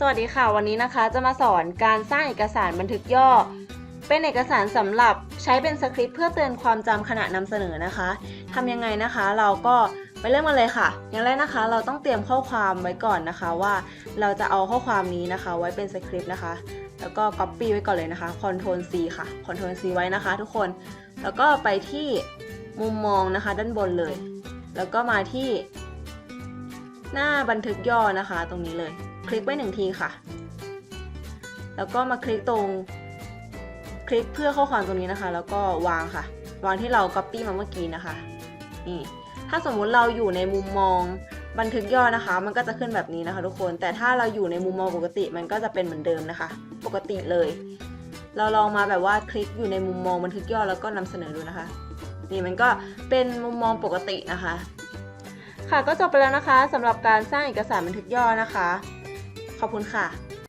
สวัสดีค่ะ วันนี้นะคะจะมาสอนการสร้างเอกสารบันทึกย่อ เป็นเอกสารสำหรับใช้เป็นสคริปต์เพื่อเตือนความจำขณะนำเสนอนะคะทำยังไงนะคะ เราก็ไปเริ่มกันเลยค่ะ อย่างแรกนะคะ เราต้องเตรียมข้อความไว้ก่อนนะคะว่าเราจะเอาข้อความนี้นะคะ ไว้เป็นสคริปต์นะคะ แล้วก็ Copy ไว้ก่อนเลยนะคะ Ctrl C ค่ะ Ctrl C ไว้นะคะ ทุกคนแล้วก็ไปที่มุมมองนะคะ ด้านบนเลย แล้วก็มาที่ หน้าบันทึกย่อนะคะ ตรงนี้เลย คลิกไว้หนึ่งทีค่ะ แล้วก็มาคลิกตรง คลิกเพื่อข้อความตรงนี้นะคะ แล้วก็วางค่ะ วางที่เรา Copy มาเมื่อกี้นะคะนี่ถ้าสมมุติเราอยู่ในมุมมองบันทึกย่อนะคะ มันก็จะขึ้นแบบนี้นะคะทุกคน แต่ถ้าเราอยู่ในมุมมองปกติมันก็จะเป็นเหมือนเดิมนะคะ ปกติเลย เราลองมาแบบว่าคลิกอยู่ในมุมมองบันทึกย่อแล้วก็นำเสนอดูนะคะ นี่มันก็เป็นมุมมองปกตินะคะ ค่ะก็จบไปแล้วนะคะสำหรับการสร้างเอกสารบันทึกย่อนะคะ ขอบคุณค่ะ